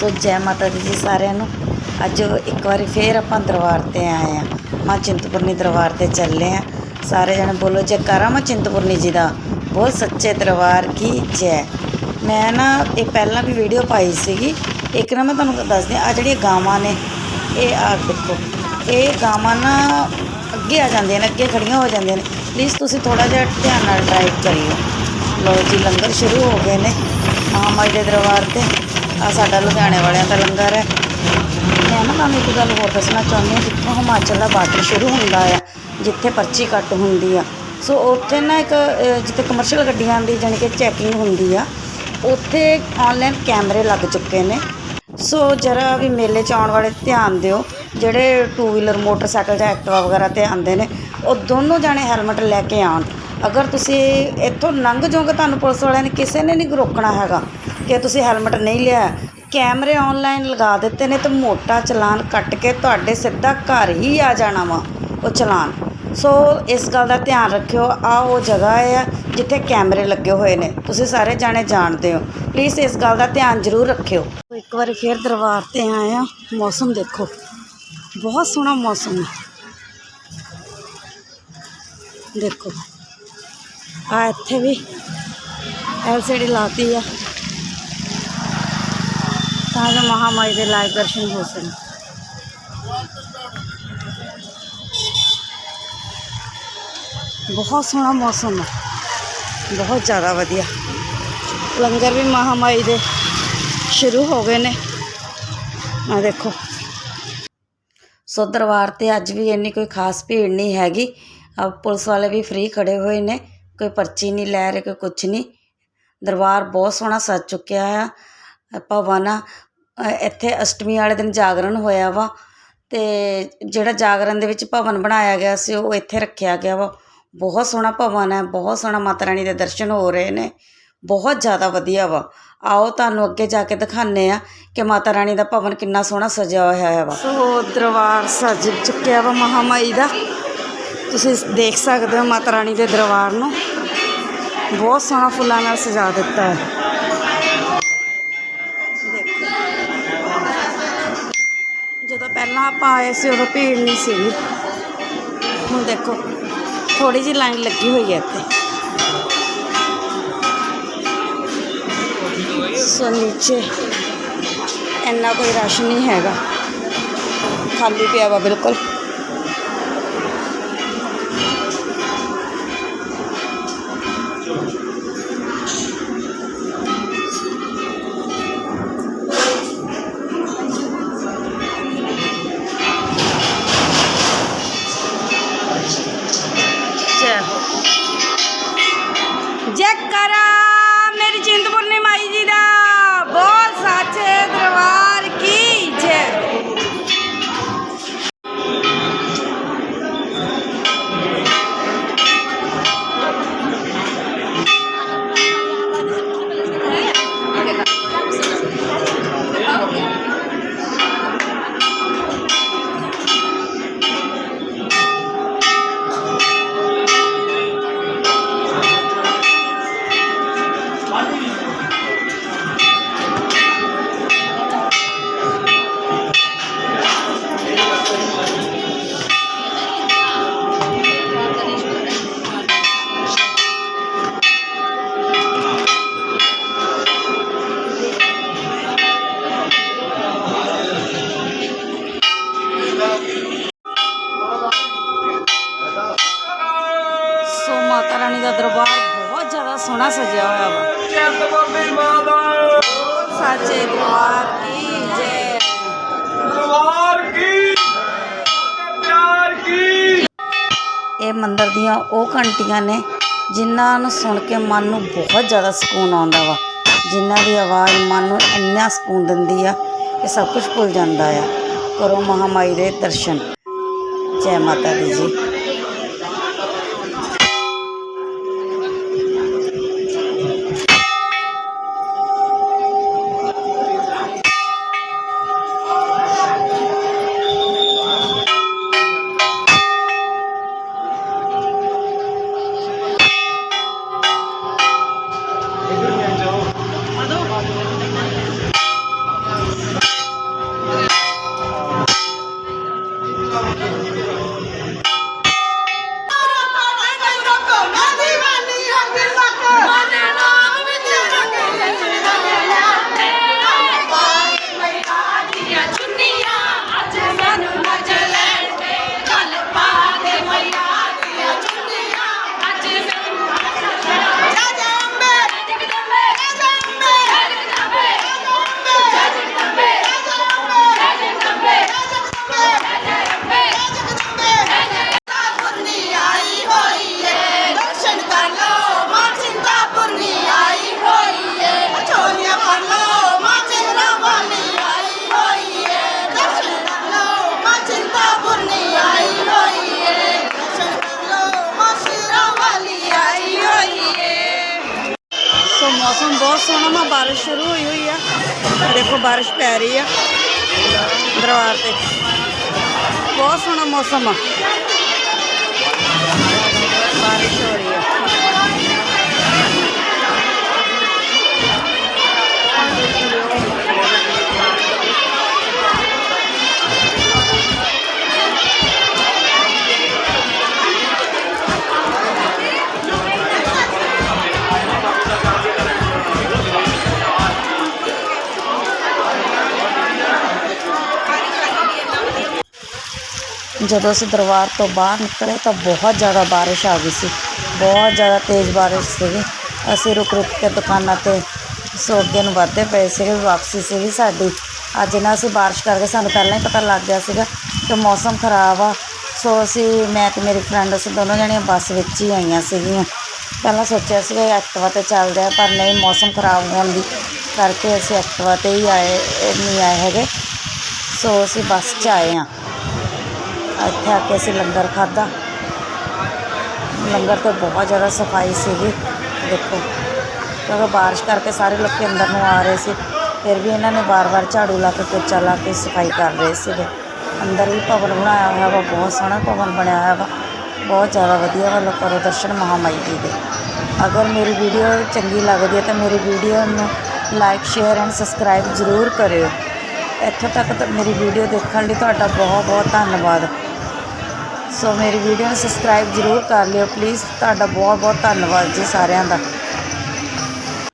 ਸੋ ਜੈ ਮਾਤਾ ਦੀ ਜੀ ਸਾਰਿਆਂ ਨੂੰ। ਅੱਜ ਇੱਕ ਵਾਰੀ ਫੇਰ ਆਪਾਂ ਦਰਬਾਰ ਤੇ ਆਏ ਆ ਮਾਂ ਚਿੰਤਪੁਰਨੀ ਦਰਬਾਰ ਤੇ ਚੱਲੇ ਆ ਸਾਰੇ ਜਣੇ ਬੋਲੋ ਜੇ ਕਰਾਂ ਮਾਂ ਚਿੰਤਪੁਰਨੀ ਜੀ ਦਾ। ਬੋਲ ਸੱਚੇ ਦਰਬਾਰ, ਕੀ ਜੈ। ਮੈਂ ਨਾ ਇਹ ਪਹਿਲਾਂ ਵੀ ਵੀਡੀਓ ਪਾਈ ਸੀਗੀ। ਇੱਕ ਨਾ ਮੈਂ ਤੁਹਾਨੂੰ ਦੱਸਦੀ ਆ ਜਿਹੜੀਆਂ ਗਾਵਾਂ ਨੇ, ਇਹ ਆ ਦੇਖੋ। ਇਹ ਗਾਵਾਂ ਨਾ ਅੱਗੇ ਆ ਜਾਂਦੀਆਂ ਨੇ, ਅੱਗੇ ਖੜੀਆਂ ਹੋ ਜਾਂਦੀਆਂ ਨੇ। ਪਲੀਜ਼ ਤੁਸੀਂ ਥੋੜਾ ਜਿਹਾ ਧਿਆਨ ਨਾਲ ਡਰਾਈਵ ਕਰਿਓ। ਲੋ ਜੀ, ਲੰਗਰ ਸ਼ੁਰੂ ਹੋ ਗਏ ਨੇ। ਮਹਾਮਾਈ ਦੇ ਦਰਬਾਰ ਤੇ। ਆ ਸਾਡਾ ਲੁਧਿਆਣੇ ਵਾਲਿਆਂ ਦਾ ਲੰਗਰ ਹੈ। ਮੈਂ ਨਾ ਤੁਹਾਨੂੰ ਇੱਕ ਗੱਲ ਹੋਰ ਦੱਸਣਾ ਚਾਹੁੰਦੀ ਹਾਂ, ਜਿੱਥੋਂ ਹਿਮਾਚਲ ਦਾ ਬਾਰਡਰ ਸ਼ੁਰੂ ਹੁੰਦਾ ਆ, ਜਿੱਥੇ ਪਰਚੀ ਕੱਟ ਹੁੰਦੀ ਆ। ਸੋ ਉੱਥੇ ਨਾ ਇੱਕ ਜਿੱਥੇ ਕਮਰਸ਼ੀਅਲ ਗੱਡੀਆਂ ਦੀ ਜਾਣੀ ਕਿ ਚੈਕਿੰਗ ਹੁੰਦੀ ਆ, ਉੱਥੇ ਆਨਲਾਈਨ ਕੈਮਰੇ ਲੱਗ ਚੁੱਕੇ ਨੇ। ਸੋ ਜਰਾ ਵੀ ਮੇਲੇ 'ਚ ਆਉਣ ਵਾਲੇ ਧਿਆਨ ਦਿਓ, ਜਿਹੜੇ ਟੂ ਵੀਲਰ ਮੋਟਰਸਾਈਕਲ ਜਾਂ ਐਕਟਿਵਾ ਵਗੈਰਾ ਤੇ ਆਉਂਦੇ ਨੇ, ਉਹ ਦੋਨੋਂ ਜਾਣੇ ਹੈਲਮਟ ਲੈ ਕੇ ਆਉਣ। ਅਗਰ ਤੁਸੀਂ ਇੱਥੋਂ ਲੰਘ ਜਾਓਗੇ ਤੁਹਾਨੂੰ ਪੁਲਿਸ ਵਾਲਿਆਂ ਨੇ ਕਿਸੇ ਨੇ ਨਹੀਂ ਰੋਕਣਾ ਹੈਗਾ ਕਿ ਤੁਸੀਂ ਹੈਲਮਟ ਨਹੀਂ ਲਿਆ। ਕੈਮਰੇ ਆਨਲਾਈਨ ਲਗਾ ਦਿੱਤੇ ਨੇ ਤੇ ਮੋਟਾ ਚਲਾਨ ਕੱਟ ਕੇ ਤੁਹਾਡੇ ਸਿੱਧਾ ਘਰ ਹੀ ਆ ਜਾਣਾ ਵਾ ਉਹ ਚਲਾਨ। ਸੋ ਇਸ ਗੱਲ ਦਾ ਧਿਆਨ ਰੱਖਿਓ। ਆ ਉਹ ਜਗ੍ਹਾ ਹੈ ਜਿੱਥੇ ਕੈਮਰੇ ਲੱਗੇ ਹੋਏ ਨੇ। ਤੁਸੀਂ ਸਾਰੇ ਜਾਣੇ ਜਾਣਦੇ ਹੋ। ਪਲੀਜ਼ ਇਸ ਗੱਲ ਦਾ ਧਿਆਨ ਜ਼ਰੂਰ ਰੱਖਿਓ। ਇੱਕ ਵਾਰੀ ਫੇਰ ਦਰਬਾਰ ਤੇ ਆਏ ਆ। ਮੌਸਮ ਦੇਖੋ। ਬਹੁਤ ਸੋਹਣਾ ਮੌਸਮ ਹੈ। ਦੇਖੋ। ਆ ਇੱਥੇ ਵੀ ਐਲਸੀਡੀ ਲਾਤੀ ਆ, ਤਾਂ ਜੋ ਮਹਾਮਾਈ ਦੇ ਲਾਈਵ ਦਰਸ਼ਨ ਹੋ ਸਕਣ ਬਹੁਤ ਸੋਹਣਾ ਮੌਸਮ ਹੈ ਬਹੁਤ ਜ਼ਿਆਦਾ ਵਧੀਆ। ਲੰਗਰ ਵੀ ਮਹਾਮਾਈ ਦੇ ਸ਼ੁਰੂ ਹੋ ਗਏ ਨੇ। ਆ ਦੇਖੋ। ਸੋ ਦਰਬਾਰ ਤੇ ਅੱਜ ਵੀ ਇੰਨੀ ਕੋਈ ਖਾਸ ਭੀੜ ਨਹੀਂ ਹੈਗੀ। ਆ ਪੁਲਿਸ ਵਾਲੇ ਵੀ ਫ੍ਰੀ ਖੜੇ ਹੋਏ ਨੇ। ਕੋਈ ਪਰਚੀ ਨਹੀਂ ਲੈ ਰਹੇ, ਕੋਈ ਕੁਛ ਨਹੀਂ। ਦਰਬਾਰ ਬਹੁਤ ਸੋਹਣਾ ਸਜ ਚੁੱਕਿਆ ਆ। ਭਵਨ ਆ ਇੱਥੇ ਅਸ਼ਟਮੀ ਵਾਲੇ ਦਿਨ ਜਾਗਰਣ ਹੋਇਆ ਵਾ ਅਤੇ ਜਿਹੜਾ ਜਾਗਰਣ ਦੇ ਵਿੱਚ ਭਵਨ ਬਣਾਇਆ ਗਿਆ ਸੀ, ਉਹ ਇੱਥੇ ਰੱਖਿਆ ਗਿਆ ਵਾ। ਬਹੁਤ ਸੋਹਣਾ ਭਵਨ ਹੈ, ਬਹੁਤ ਸੋਹਣਾ ਮਾਤਾ ਰਾਣੀ ਦੇ ਦਰਸ਼ਨ ਹੋ ਰਹੇ ਨੇ। ਬਹੁਤ ਜ਼ਿਆਦਾ ਵਧੀਆ ਵਾ। ਆਓ ਤੁਹਾਨੂੰ ਅੱਗੇ ਜਾ ਕੇ ਦਿਖਾਣੇ ਆ ਕਿ ਮਾਤਾ ਰਾਣੀ ਦਾ ਭਵਨ ਕਿੰਨਾ ਸੋਹਣਾ ਸਜਿਆ ਹੋਇਆ ਹੈ ਵਾ। ਸੋ ਦਰਬਾਰ ਸਜ ਚੁੱਕਿਆ ਵਾ ਮਹਾਮਾਈ ਦਾ। ਤੁਸੀਂ ਦੇਖ ਸਕਦੇ ਹੋ ਮਾਤਾ ਰਾਣੀ ਦੇ ਦਰਬਾਰ ਨੂੰ। ਬਹੁਤ ਸੋਹਣਾ ਫੁੱਲਾਂ ਨਾਲ ਸਜਾ ਦਿੱਤਾ ਹੈ ਦੇਖੋ ਜਦੋਂ ਪਹਿਲਾਂ ਆਪਾਂ ਆਏ ਸੀ ਉਦੋਂ ਭੀੜ ਨਹੀਂ ਸੀ ਹੁਣ ਦੇਖੋ ਥੋੜੀ ਜਿਹੀ ਲਾਈਨ ਲੱਗੀ ਹੋਈ ਹੈ ਇੱਥੇ ਸੋ ਨੀਚੇ ਇੰਨਾ ਕੋਈ ਰਸ਼ ਨਹੀਂ ਹੈਗਾ ਖਾਲੀ ਪਿਆ ਵਾ ਬਿਲਕੁਲ ਜੈਕਾਰਾ ਮੇਰੀ ਮਾਤਾ ਰਾਣੀ ਦਾ ਦਰਬਾਰ ਬਹੁਤ ਜ਼ਿਆਦਾ ਸੋਹਣਾ ਸਜਿਆ ਹੋਇਆ ਵਾ। ਸਾਚੇ ਦਰਬਾਰ ਕੀ ਜੈ। ਦਰਬਾਰ ਕੀ ਪਿਆਰ ਕੀ? ਇਹ ਮੰਦਿਰ ਦੀਆਂ ਉਹ ਘੰਟੀਆਂ ਨੇ ਜਿਨ੍ਹਾਂ ਨੂੰ ਸੁਣ ਕੇ ਮਨ ਨੂੰ ਬਹੁਤ ਜ਼ਿਆਦਾ ਸਕੂਨ ਆਉਂਦਾ ਵਾ। ਜਿਨ੍ਹਾਂ ਦੀ ਆਵਾਜ਼ ਮਨ ਨੂੰ ਇੰਨਾ ਸਕੂਨ ਦਿੰਦੀ ਆ ਕਿ ਸਭ ਕੁਝ ਭੁੱਲ ਜਾਂਦਾ ਆ। ਕਰੋ ਮਹਾਮਾਈ ਦੇ ਦਰਸ਼ਨ। ਜੈ ਮਾਤਾ ਦੀ ਜੀ। ਬਹੁਤ ਸੋਹਣਾ ਮਾ ਬਾਰਿਸ਼ ਸ਼ੁਰੂ ਹੋਈ ਹੋਈ ਆ। ਦੇਖੋ ਬਾਰਿਸ਼ ਪੈ ਰਹੀ ਆ ਦਰਬਾਰ ਤੇ। ਬਹੁਤ ਸੋਹਣਾ ਮੌਸਮ ਆ। ਬਾਰਿਸ਼ ਹੋ ਰਹੀ ਆ। ਜਦੋਂ ਅਸੀਂ ਦਰਬਾਰ ਤੋਂ ਬਾਹਰ ਨਿਕਲੇ ਤਾਂ ਬਹੁਤ ਜ਼ਿਆਦਾ ਬਾਰਿਸ਼ ਆ ਗਈ ਸੀ। ਬਹੁਤ ਜ਼ਿਆਦਾ ਤੇਜ਼ ਬਾਰਿਸ਼ ਸੀਗੀ। ਅਸੀਂ ਰੁਕ ਰੁਕ ਕੇ ਦੁਕਾਨਾਂ ਤੇ ਸੋ ਅੱਗੇ ਨੂੰ ਵੱਧਦੇ ਪਏ ਸੀਗੇ, ਵਾਪਸੀ ਸੀਗੀ ਸਾਡੀ। ਅੱਜ ਨਾ ਅਸੀਂ ਬਾਰਿਸ਼ ਕਰਕੇ ਸਾਨੂੰ ਪਹਿਲਾਂ ਹੀ ਪਤਾ ਲੱਗ ਗਿਆ ਸੀਗਾ ਕਿ ਮੌਸਮ ਖਰਾਬ ਆ। ਸੋ ਅਸੀਂ, ਮੈਂ ਤੇ ਮੇਰੀ ਫਰੈਂਡ ਅਸੀਂ ਦੋਨੋਂ ਜਣੀਆਂ ਬੱਸ ਵਿੱਚ ਹੀ ਆਈਆਂ ਸੀਗੀਆਂ। ਪਹਿਲਾਂ ਸੋਚਿਆ ਸੀਗਾ ਐਕਟਿਵਾ ਤੇ ਚੱਲਦੇ ਆ ਪਰ ਨਹੀਂ, ਮੌਸਮ ਖਰਾਬ ਹੋਣ ਦੀ ਕਰਕੇ ਅਸੀਂ ਐਕਟਿਵਾ ਤੇ ਹੀ ਆਏ, ਨਹੀਂ ਆਏ ਹੈਗੇ। ਸੋ ਅਸੀਂ ਬੱਸ 'ਚ ਆਏ ਹਾਂ। ਇੱਥੇ ਆ ਕੇ ਅਸੀਂ ਲੰਗਰ ਖਾਧਾ। ਲੰਗਰ ਤੇ ਬਹੁਤ ਜ਼ਿਆਦਾ ਸਫ਼ਾਈ ਸੀਗੀ, ਦੇਖੋ। ਕਿਉਂਕਿ ਬਾਰਿਸ਼ ਕਰਕੇ ਸਾਰੇ ਲੋਕ ਅੰਦਰ ਨੂੰ ਆ ਰਹੇ ਸੀ, ਫਿਰ ਵੀ ਇਹਨਾਂ ਨੇ ਬਾਰ-ਬਾਰ ਝਾੜੂ ਲਾ ਕੇ, ਪੋਚਾ ਲਾ ਕੇ ਸਫ਼ਾਈ ਕਰ ਰਹੇ ਸੀਗੇ। ਅੰਦਰ ਵੀ ਭਵਨ ਬਣਾਇਆ ਹੋਇਆ ਵਾ, ਬਹੁਤ ਸੋਹਣਾ ਭਵਨ ਬਣਿਆ ਹੋਇਆ ਵਾ। ਬਹੁਤ ਜ਼ਿਆਦਾ ਵਧੀਆ ਵਾ, ਲੋਕਾਂ ਦੇ ਦਰਸ਼ਨ ਮਹਾਮਾਈ ਜੀ ਦੇ। ਅਗਰ ਮੇਰੀ ਵੀਡੀਓ ਚੰਗੀ ਲੱਗਦੀ ਹੈ ਤਾਂ ਮੇਰੀ ਵੀਡੀਓ ਨੂੰ ਲਾਈਕ, ਸ਼ੇਅਰ ਐਂਡ ਸਬਸਕ੍ਰਾਈਬ ਜ਼ਰੂਰ ਕਰਿਓ। ਇੱਥੋਂ ਤੱਕ ਮੇਰੀ ਵੀਡੀਓ ਦੇਖਣ ਲਈ ਤੁਹਾਡਾ ਬਹੁਤ ਬਹੁਤ ਧੰਨਵਾਦ। ਸੋ ਮੇਰੀ ਵੀਡੀਓ ਨੂੰ ਸਬਸਕ੍ਰਾਈਬ ਜ਼ਰੂਰ ਕਰ ਲਿਓ। ਪਲੀਜ਼ ਤੁਹਾਡਾ ਬਹੁਤ ਬਹੁਤ ਧੰਨਵਾਦ ਜੀ ਸਾਰਿਆਂ ਦਾ।